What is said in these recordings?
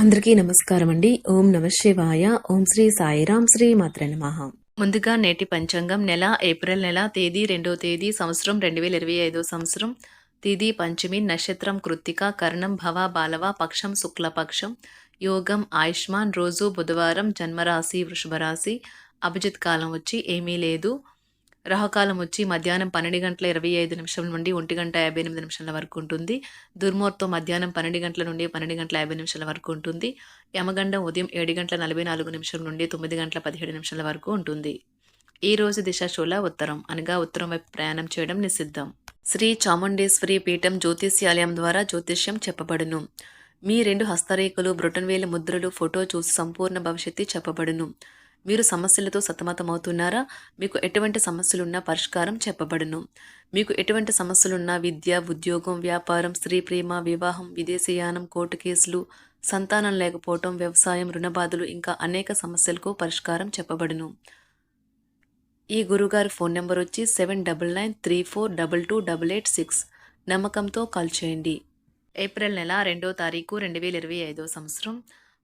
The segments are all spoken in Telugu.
అందరికీ నమస్కారం అండి ఓం నమ శివాయ. ఓం శ్రీ సాయిరాం శ్రీ మాత్ర నమః. ముందుగా నేటి పంచాంగం నెల ఏప్రిల్ నెల తేదీ రెండో తేదీ సంవత్సరం రెండు వేల ఇరవై ఐదో సంవత్సరం. తేదీ పంచమి నక్షత్రం కృత్తిక కర్ణం భవ బాలవ పక్షం శుక్లపక్షం యోగం ఆయుష్మాన్ రోజు బుధవారం జన్మరాశి వృషభరాశి. అభిజిత్ కాలం వచ్చి ఏమీ లేదు. రాహుకాలం వచ్చి మధ్యాహ్నం పన్నెండు గంటల ఇరవై ఐదు నిమిషం నుండి ఒంటి గంట యాభై ఎనిమిది నిమిషాల వరకు ఉంటుంది. దుర్మూర్తం మధ్యాహ్నం పన్నెండు గంటల నుండి పన్నెండు గంటల యాభై నిమిషాల వరకు ఉంటుంది. యమగండం ఉదయం ఏడు గంటల నలభై నాలుగు నిమిషం నుండి తొమ్మిది గంటల పదిహేడు నిమిషాల వరకు ఉంటుంది. ఈ రోజు దిశాశూల ఉత్తరం అనగా ఉత్తరం వైపు ప్రయాణం చేయడం నిషిద్ధం. శ్రీ చాముండేశ్వరి పీఠం జ్యోతిష్యాలయం ద్వారా జ్యోతిష్యం చెప్పబడును. మీ రెండు హస్తరేఖలు బ్రొటన్వేలు ముద్రలు ఫోటో చూసి సంపూర్ణ భవిష్యత్తు చెప్పబడును. మీరు సమస్యలతో సతమతమవుతున్నారా? మీకు ఎటువంటి సమస్యలున్నా పరిష్కారం చెప్పబడును. మీకు ఎటువంటి సమస్యలున్నా విద్య ఉద్యోగం వ్యాపారం స్త్రీ ప్రేమ వివాహం విదేశీయానం కోర్టు కేసులు సంతానం లేకపోవటం వ్యవసాయం రుణబాధలు ఇంకా అనేక సమస్యలకు పరిష్కారం చెప్పబడును. ఈ గురుగారి ఫోన్ నెంబర్ వచ్చి seven double nine three four double two double eight six. నమ్మకంతో కాల్ చేయండి. ఏప్రిల్ నెల రెండో తారీఖు రెండు వేల ఇరవై ఐదో సంవత్సరం.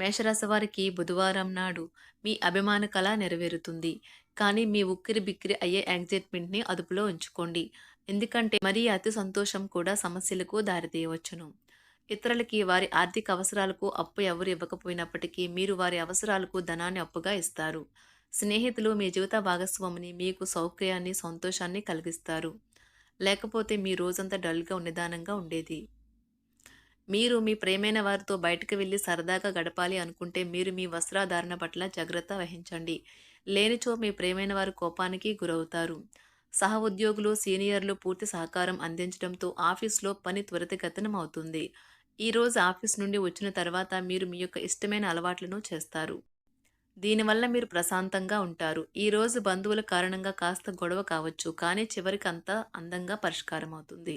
మేషరాశి వారికి బుధవారం నాడు మీ అభిమాన కళ నెరవేరుతుంది. కానీ మీ ఉక్కిరి బిక్కిరి అయ్యే యాంగ్జైట్మెంట్ని అదుపులో ఉంచుకోండి. ఎందుకంటే మరీ అతి సంతోషం కూడా సమస్యలకు దారితీయవచ్చును. ఇతరులకి వారి ఆర్థిక అవసరాలకు అప్పు ఎవరు ఇవ్వకపోయినప్పటికీ మీరు వారి అవసరాలకు ధనాన్ని అప్పుగా ఇస్తారు. స్నేహితులు మీ జీవిత భాగస్వామిని మీకు సౌకర్యాన్ని సంతోషాన్ని కలిగిస్తారు. లేకపోతే మీ రోజంతా డల్గా నిదానంగా ఉండేది. మీరు మీ ప్రేమైన వారితో బయటకు వెళ్ళి సరదాగా గడపాలి అనుకుంటే మీరు మీ వస్త్రాధారణ పట్ల జాగ్రత్త వహించండి. లేనిచో మీ ప్రేమైన వారి కోపానికి గురవుతారు. సహ ఉద్యోగులు సీనియర్లు పూర్తి సహకారం అందించడంతో ఆఫీస్లో పని త్వరితగతనం అవుతుంది ఈరోజు ఆఫీస్ నుండి వచ్చిన తర్వాత మీరు మీ యొక్క ఇష్టమైన అలవాట్లను చేస్తారు. దీనివల్ల మీరు ప్రశాంతంగా ఉంటారు. ఈరోజు బంధువుల కారణంగా కాస్త గొడవ కావచ్చు కానీ చివరికి అంతా అందంగా పరిష్కారం అవుతుంది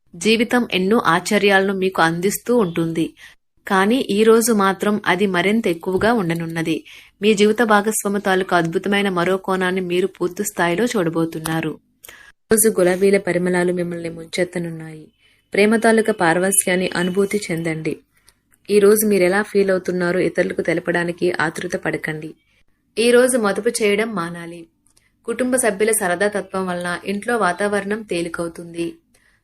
జీవితం ఎన్నో ఆశ్చర్యాలను మీకు అందిస్తూ ఉంటుంది. కానీ ఈ రోజు మాత్రం అది మరింత ఎక్కువగా ఉండనున్నది. మీ జీవిత భాగస్వామి తాలూకు అద్భుతమైన మరో కోణాన్ని మీరు పూర్తి స్థాయిలో చూడబోతున్నారు. రోజు గులాబీల పరిమళాలు మిమ్మల్ని ముంచెత్తనున్నాయి. ప్రేమ తాలూకా పారవస్యాన్ని అనుభూతి చెందండి. ఈ రోజు మీరు ఎలా ఫీల్ అవుతున్నారో ఇతరులకు తెలపడానికి ఆతృత పడకండి. ఈ రోజు మదుపు చేయడం మానాలి. కుటుంబ సభ్యుల సరదా తత్వం వలన ఇంట్లో వాతావరణం తేలికవుతుంది.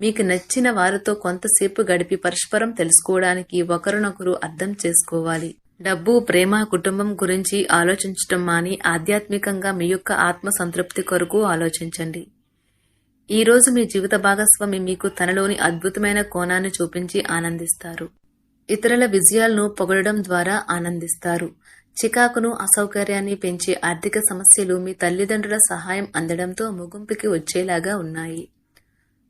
మీకు నచ్చిన వారితో కొంతసేపు గడిపి పరస్పరం తెలుసుకోవడానికి ఒకరినొకరు అర్థం చేసుకోవాలి. డబ్బు ప్రేమ కుటుంబం గురించి ఆలోచించటం మాని ఆధ్యాత్మికంగా మీ యొక్క ఆత్మ సంతృప్తి కొరకు ఆలోచించండి. ఈరోజు మీ జీవిత భాగస్వామి మీకు తనలోని అద్భుతమైన కోణాన్ని చూపించి ఆనందిస్తారు. ఇతరుల విజయాలను పొగడడం ద్వారా ఆనందిస్తారు. చికాకును అసౌకర్యాన్ని పెంచే ఆర్థిక సమస్యలు మీ తల్లిదండ్రుల సహాయం అందడంతో ముగింపుకి వచ్చేలాగా ఉన్నాయి.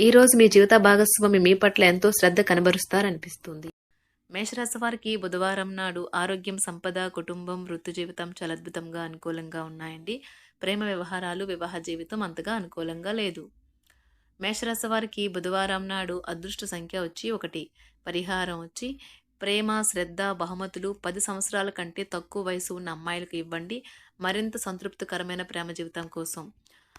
ఈ రోజు మీ జీవిత భాగస్వామి మీ పట్ల ఎంతో శ్రద్ధ కనబరుస్తారనిపిస్తుంది. మేషరాశి వారికి బుధవారం నాడు ఆరోగ్యం సంపద కుటుంబం వృత్తి జీవితం చాలా అద్భుతంగా అనుకూలంగా ఉన్నాయండి. ప్రేమ వ్యవహారాలు వివాహ జీవితం అంతగా అనుకూలంగా లేదు. మేషరాశి వారికి బుధవారం నాడు అదృష్ట సంఖ్య వచ్చి ఒకటి. పరిహారం వచ్చి ప్రేమ శ్రద్ధ బహుమతులు పది సంవత్సరాల కంటే తక్కువ వయసు ఉన్న అమ్మాయిలకు ఇవ్వండి. మరింత సంతృప్తికరమైన ప్రేమ జీవితం కోసం.